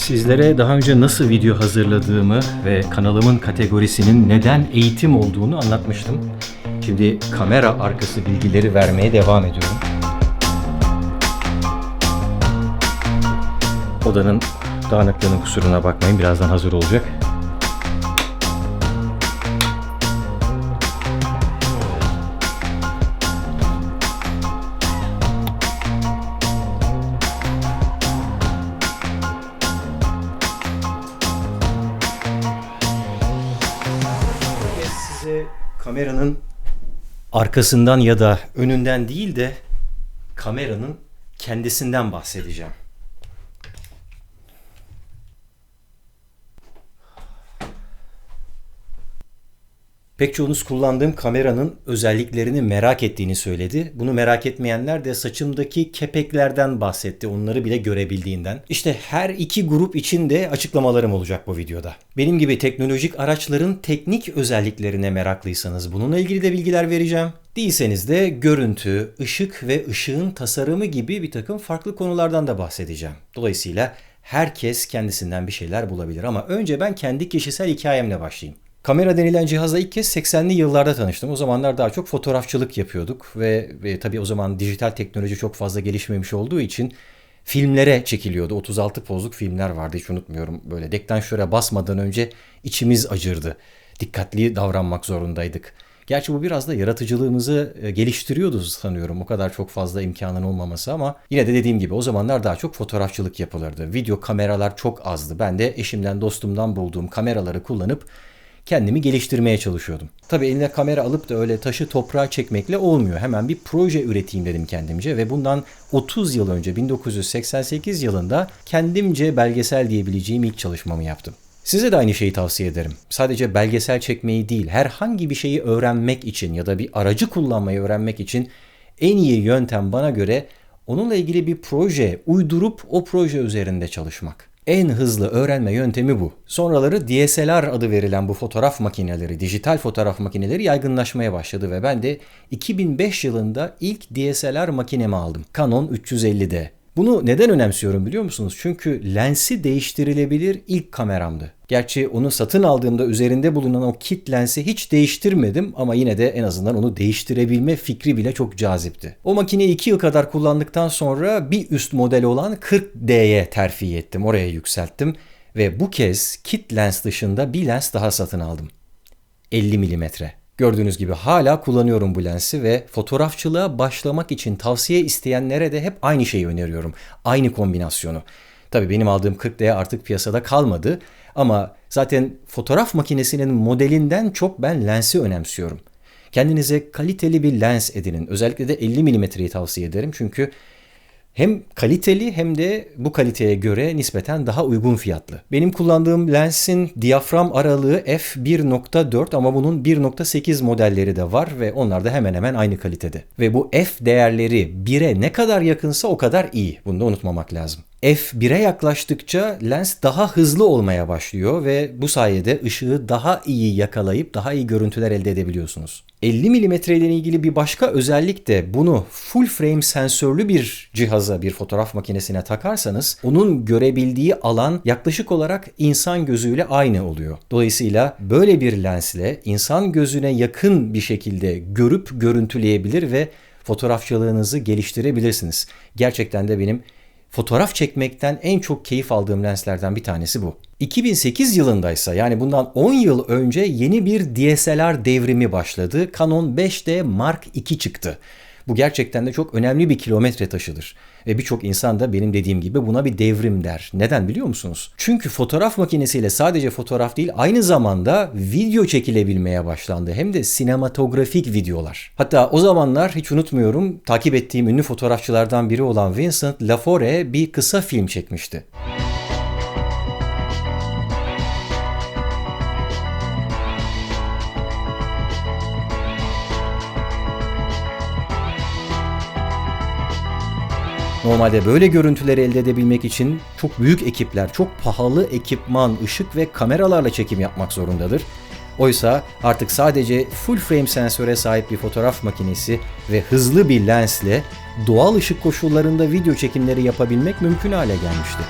Sizlere daha önce nasıl video hazırladığımı ve kanalımın kategorisinin neden eğitim olduğunu anlatmıştım. Şimdi kamera arkası bilgileri vermeye devam ediyorum. Odanın dağınıklığının kusuruna bakmayın. Birazdan hazır olacak. Kameranın arkasından ya da önünden değil de kameranın kendisinden bahsedeceğim. Pek çoğunuz kullandığım kameranın özelliklerini merak ettiğini söyledi. Bunu merak etmeyenler de saçımdaki kepeklerden bahsetti. Onları bile görebildiğinden. İşte her iki grup için de açıklamalarım olacak bu videoda. Benim gibi teknolojik araçların teknik özelliklerine meraklıysanız bununla ilgili de bilgiler vereceğim. Değilseniz de görüntü, ışık ve ışığın tasarımı gibi bir takım farklı konulardan da bahsedeceğim. Dolayısıyla herkes kendisinden bir şeyler bulabilir ama önce ben kendi kişisel hikayemle başlayayım. Kamera denilen cihazla ilk kez 80'li yıllarda tanıştım. O zamanlar daha çok fotoğrafçılık yapıyorduk ve, ve tabii o zaman dijital teknoloji çok fazla gelişmemiş olduğu için filmlere çekiliyordu. 36 pozluk filmler vardı hiç unutmuyorum. Böyle dektanşöre basmadan önce içimiz acırdı. Dikkatli davranmak zorundaydık. Gerçi bu biraz da yaratıcılığımızı e, geliştiriyordu sanıyorum. O kadar çok fazla imkanın olmaması ama yine de dediğim gibi o zamanlar daha çok fotoğrafçılık yapılırdı. Video kameralar çok azdı. Ben de eşimden dostumdan bulduğum kameraları kullanıp kendimi geliştirmeye çalışıyordum. Tabii eline kamera alıp da öyle taşı toprağa çekmekle olmuyor. Hemen bir proje üreteyim dedim kendimce ve bundan 30 yıl önce 1988 yılında kendimce belgesel diyebileceğim ilk çalışmamı yaptım. Size de aynı şeyi tavsiye ederim. Sadece belgesel çekmeyi değil, herhangi bir şeyi öğrenmek için ya da bir aracı kullanmayı öğrenmek için en iyi yöntem bana göre onunla ilgili bir proje uydurup o proje üzerinde çalışmak. En hızlı öğrenme yöntemi bu. Sonraları DSLR adı verilen bu fotoğraf makineleri, dijital fotoğraf makineleri yaygınlaşmaya başladı ve ben de 2005 yılında ilk DSLR makinemi aldım. Canon 350D. Bunu neden önemsiyorum biliyor musunuz? Çünkü lensi değiştirilebilir ilk kameramdı. Gerçi onu satın aldığımda üzerinde bulunan o kit lensi hiç değiştirmedim ama yine de en azından onu değiştirebilme fikri bile çok cazipti. O makineyi 2 yıl kadar kullandıktan sonra bir üst model olan 40D'ye terfi ettim. Oraya yükselttim ve bu kez kit lens dışında bir lens daha satın aldım. 50 milimetre. Gördüğünüz gibi hala kullanıyorum bu lensi ve fotoğrafçılığa başlamak için tavsiye isteyenlere de hep aynı şeyi öneriyorum. Aynı kombinasyonu. Tabii benim aldığım 40D artık piyasada kalmadı ama zaten fotoğraf makinesinin modelinden çok ben lensi önemsiyorum. Kendinize kaliteli bir lens edinin. Özellikle de 50 mm'yi tavsiye ederim çünkü hem kaliteli hem de bu kaliteye göre nispeten daha uygun fiyatlı. Benim kullandığım lensin diyafram aralığı f1.4 ama bunun 1.8 modelleri de var ve onlar da hemen hemen aynı kalitede. Ve bu f değerleri 1'e ne kadar yakınsa o kadar iyi. Bunu da unutmamak lazım. F1'e yaklaştıkça lens daha hızlı olmaya başlıyor ve bu sayede ışığı daha iyi yakalayıp daha iyi görüntüler elde edebiliyorsunuz. 50 mm ile ilgili bir başka özellik de bunu full frame sensörlü bir cihaza, bir fotoğraf makinesine takarsanız onun görebildiği alan yaklaşık olarak insan gözüyle aynı oluyor. Dolayısıyla böyle bir lensle insan gözüne yakın bir şekilde görüp görüntüleyebilir ve fotoğrafçılığınızı geliştirebilirsiniz. Gerçekten de benim fotoğraf çekmekten en çok keyif aldığım lenslerden bir tanesi bu. 2008 yılındaysa yani bundan 10 yıl önce yeni bir DSLR devrimi başladı. Canon 5D Mark II çıktı. Bu gerçekten de çok önemli bir kilometre taşıdır. Ve birçok insan da benim dediğim gibi buna bir devrim der. Neden biliyor musunuz? Çünkü fotoğraf makinesiyle sadece fotoğraf değil aynı zamanda video çekilebilmeye başlandı. Hem de sinematografik videolar. Hatta o zamanlar hiç unutmuyorum takip ettiğim ünlü fotoğrafçılardan biri olan Vincent Lafore bir kısa film çekmişti. Normalde böyle görüntüleri elde edebilmek için çok büyük ekipler, çok pahalı ekipman, ışık ve kameralarla çekim yapmak zorundadır. Oysa artık sadece full frame sensöre sahip bir fotoğraf makinesi ve hızlı bir lensle doğal ışık koşullarında video çekimleri yapabilmek mümkün hale gelmişti.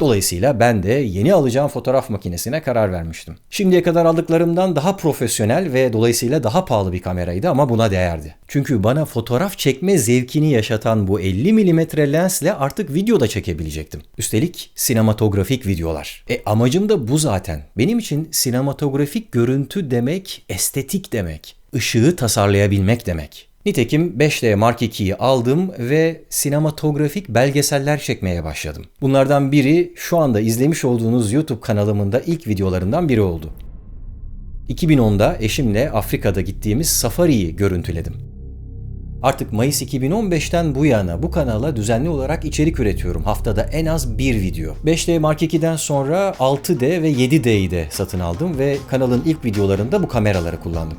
Dolayısıyla ben de yeni alacağım fotoğraf makinesine karar vermiştim. Şimdiye kadar aldıklarımdan daha profesyonel ve dolayısıyla daha pahalı bir kameraydı ama buna değerdi. Çünkü bana fotoğraf çekme zevkini yaşatan bu 50 mm lensle artık video da çekebilecektim. Üstelik sinematografik videolar. E amacım da bu zaten. Benim için sinematografik görüntü demek estetik demek. Işığı tasarlayabilmek demek. Nitekim 5D Mark II'yi aldım ve sinematografik belgeseller çekmeye başladım. Bunlardan biri şu anda izlemiş olduğunuz YouTube kanalımın da ilk videolarından biri oldu. 2010'da eşimle Afrika'da gittiğimiz safariyi görüntüledim. Artık Mayıs 2015'ten bu yana bu kanala düzenli olarak içerik üretiyorum. Haftada en az bir video. 5D Mark II'den sonra 6D ve 7D'yi de satın aldım ve kanalın ilk videolarında bu kameraları kullandım.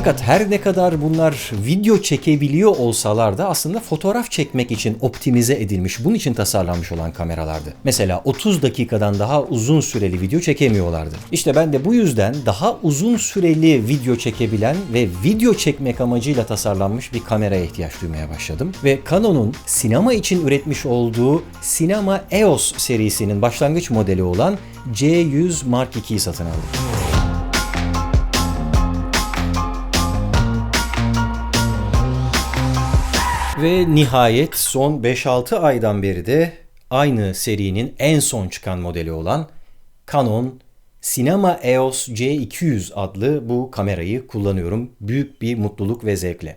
Fakat her ne kadar bunlar video çekebiliyor olsalar da aslında fotoğraf çekmek için optimize edilmiş, bunun için tasarlanmış olan kameralardı. Mesela 30 dakikadan daha uzun süreli video çekemiyorlardı. İşte ben de bu yüzden daha uzun süreli video çekebilen ve video çekmek amacıyla tasarlanmış bir kameraya ihtiyaç duymaya başladım. Ve Canon'un sinema için üretmiş olduğu Sinema EOS serisinin başlangıç modeli olan C100 Mark II'yi satın aldım. Ve nihayet son 5-6 aydan beri de aynı serinin en son çıkan modeli olan Canon Cinema EOS C200 adlı bu kamerayı kullanıyorum. Büyük bir mutluluk ve zevkle.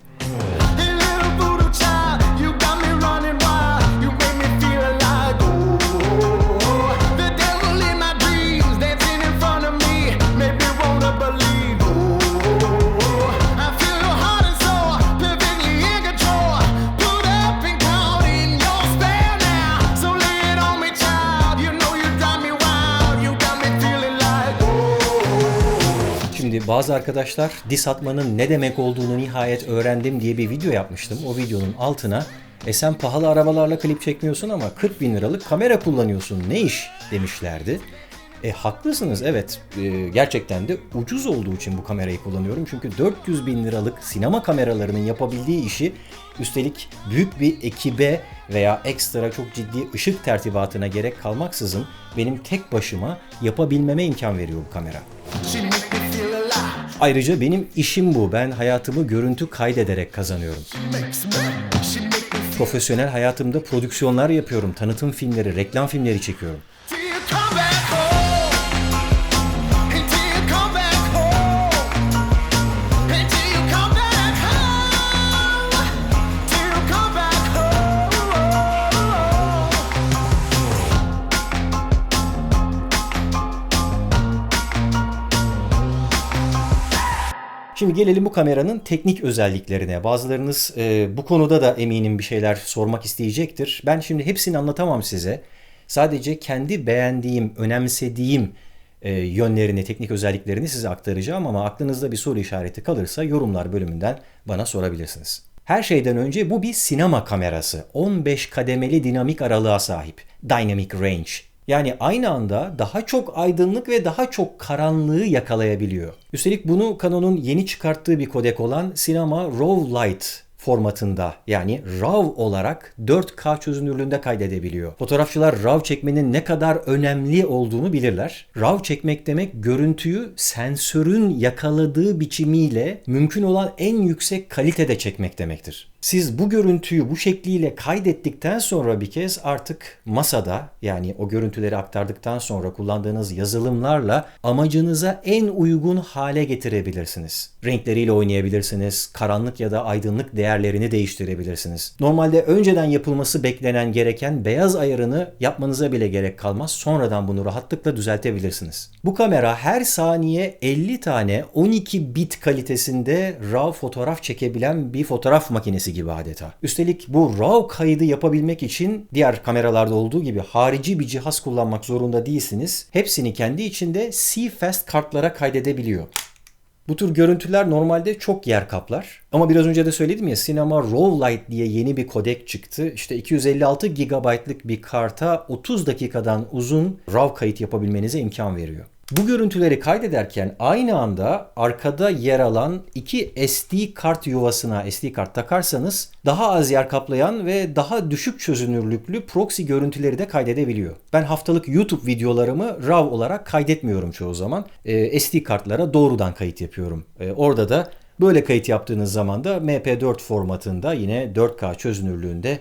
Bazı arkadaşlar dis atmanın ne demek olduğunu nihayet öğrendim diye bir video yapmıştım. O videonun altına e sen pahalı arabalarla klip çekmiyorsun ama 40 bin liralık kamera kullanıyorsun ne iş demişlerdi. E haklısınız evet E, gerçekten de ucuz olduğu için bu kamerayı kullanıyorum. Çünkü 400 bin liralık sinema kameralarının yapabildiği işi üstelik büyük bir ekibe veya ekstra çok ciddi ışık tertibatına gerek kalmaksızın benim tek başıma yapabilmeme imkan veriyor bu kamera. She Ayrıca benim işim bu. Ben hayatımı görüntü kaydederek kazanıyorum. Profesyonel hayatımda prodüksiyonlar yapıyorum. Tanıtım filmleri, reklam filmleri çekiyorum. Şimdi gelelim bu kameranın teknik özelliklerine. Bazılarınız e, bu konuda da eminim bir şeyler sormak isteyecektir. Ben şimdi hepsini anlatamam size. Sadece kendi beğendiğim, önemsediğim e, yönlerini, teknik özelliklerini size aktaracağım ama aklınızda bir soru işareti kalırsa yorumlar bölümünden bana sorabilirsiniz. Her şeyden önce bu bir sinema kamerası. 15 kademeli dinamik aralığa sahip. Dynamic Range. Yani aynı anda daha çok aydınlık ve daha çok karanlığı yakalayabiliyor. Üstelik bunu Canon'un yeni çıkarttığı bir kodek olan Cinema RAW Light formatında yani RAW olarak 4K çözünürlüğünde kaydedebiliyor. Fotoğrafçılar RAW çekmenin ne kadar önemli olduğunu bilirler. RAW çekmek demek görüntüyü sensörün yakaladığı biçimiyle mümkün olan en yüksek kalitede çekmek demektir. Siz bu görüntüyü bu şekliyle kaydettikten sonra bir kez artık masada yani o görüntüleri aktardıktan sonra kullandığınız yazılımlarla amacınıza en uygun hale getirebilirsiniz. Renkleriyle oynayabilirsiniz, karanlık ya da aydınlık değerlerini değiştirebilirsiniz. Normalde önceden yapılması beklenen gereken beyaz ayarını yapmanıza bile gerek kalmaz. Sonradan bunu rahatlıkla düzeltebilirsiniz. Bu kamera her saniye 50 tane 12 bit kalitesinde RAW fotoğraf çekebilen bir fotoğraf makinesi gibi adeta. Üstelik bu RAW kaydı yapabilmek için diğer kameralarda olduğu gibi harici bir cihaz kullanmak zorunda değilsiniz. Hepsini kendi içinde CFast kartlara kaydedebiliyor. Bu tür görüntüler normalde çok yer kaplar. Ama biraz önce de söyledim ya Cinema RAW Lite diye yeni bir kodek çıktı. İşte 256 GB'lık bir karta 30 dakikadan uzun RAW kayıt yapabilmenize imkan veriyor. Bu görüntüleri kaydederken aynı anda arkada yer alan iki SD kart yuvasına SD kart takarsanız daha az yer kaplayan ve daha düşük çözünürlüklü proxy görüntüleri de kaydedebiliyor. Ben haftalık YouTube videolarımı RAW olarak kaydetmiyorum çoğu zaman. Ee, SD kartlara doğrudan kayıt yapıyorum. Ee, orada da böyle kayıt yaptığınız zaman da MP4 formatında yine 4K çözünürlüğünde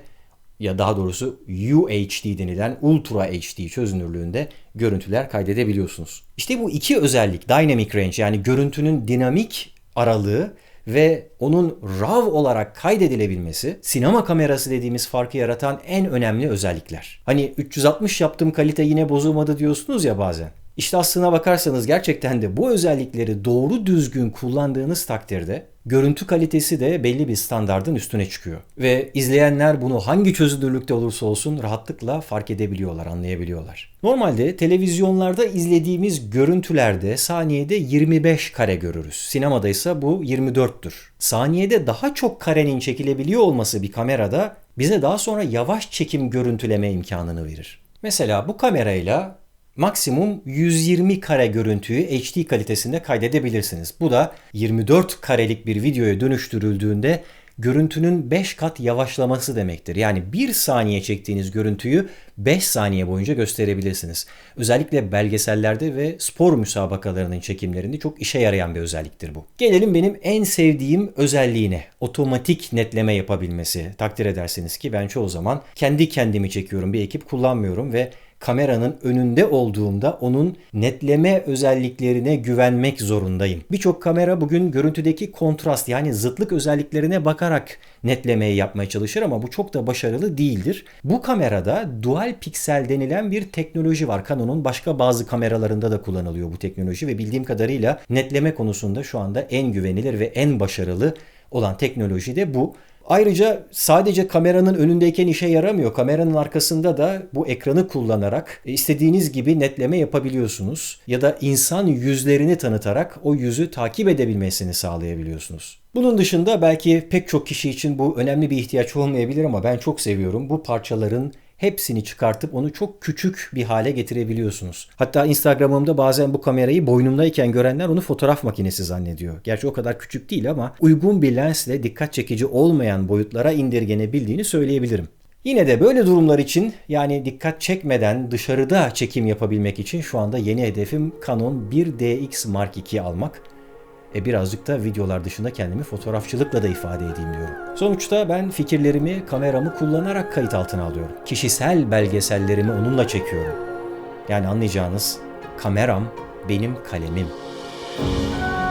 ya daha doğrusu UHD denilen Ultra HD çözünürlüğünde görüntüler kaydedebiliyorsunuz. İşte bu iki özellik Dynamic Range yani görüntünün dinamik aralığı ve onun RAW olarak kaydedilebilmesi sinema kamerası dediğimiz farkı yaratan en önemli özellikler. Hani 360 yaptığım kalite yine bozulmadı diyorsunuz ya bazen. İşte aslına bakarsanız gerçekten de bu özellikleri doğru düzgün kullandığınız takdirde görüntü kalitesi de belli bir standardın üstüne çıkıyor. Ve izleyenler bunu hangi çözünürlükte olursa olsun rahatlıkla fark edebiliyorlar, anlayabiliyorlar. Normalde televizyonlarda izlediğimiz görüntülerde saniyede 25 kare görürüz. Sinemada ise bu 24'tür. Saniyede daha çok karenin çekilebiliyor olması bir kamerada bize daha sonra yavaş çekim görüntüleme imkanını verir. Mesela bu kamerayla maksimum 120 kare görüntüyü HD kalitesinde kaydedebilirsiniz. Bu da 24 karelik bir videoya dönüştürüldüğünde görüntünün 5 kat yavaşlaması demektir. Yani 1 saniye çektiğiniz görüntüyü 5 saniye boyunca gösterebilirsiniz. Özellikle belgesellerde ve spor müsabakalarının çekimlerinde çok işe yarayan bir özelliktir bu. Gelelim benim en sevdiğim özelliğine. Otomatik netleme yapabilmesi. Takdir edersiniz ki ben çoğu zaman kendi kendimi çekiyorum. Bir ekip kullanmıyorum ve kameranın önünde olduğumda onun netleme özelliklerine güvenmek zorundayım. Birçok kamera bugün görüntüdeki kontrast yani zıtlık özelliklerine bakarak netlemeyi yapmaya çalışır ama bu çok da başarılı değildir. Bu kamerada dual piksel denilen bir teknoloji var. Canon'un başka bazı kameralarında da kullanılıyor bu teknoloji ve bildiğim kadarıyla netleme konusunda şu anda en güvenilir ve en başarılı olan teknoloji de bu. Ayrıca sadece kameranın önündeyken işe yaramıyor. Kameranın arkasında da bu ekranı kullanarak istediğiniz gibi netleme yapabiliyorsunuz. Ya da insan yüzlerini tanıtarak o yüzü takip edebilmesini sağlayabiliyorsunuz. Bunun dışında belki pek çok kişi için bu önemli bir ihtiyaç olmayabilir ama ben çok seviyorum. Bu parçaların hepsini çıkartıp onu çok küçük bir hale getirebiliyorsunuz. Hatta Instagram'ımda bazen bu kamerayı boynumdayken görenler onu fotoğraf makinesi zannediyor. Gerçi o kadar küçük değil ama uygun bir lensle dikkat çekici olmayan boyutlara indirgenebildiğini söyleyebilirim. Yine de böyle durumlar için yani dikkat çekmeden dışarıda çekim yapabilmek için şu anda yeni hedefim Canon 1DX Mark II almak. E birazcık da videolar dışında kendimi fotoğrafçılıkla da ifade edeyim diyorum. Sonuçta ben fikirlerimi kameramı kullanarak kayıt altına alıyorum. Kişisel belgesellerimi onunla çekiyorum. Yani anlayacağınız kameram benim kalemim. Hey,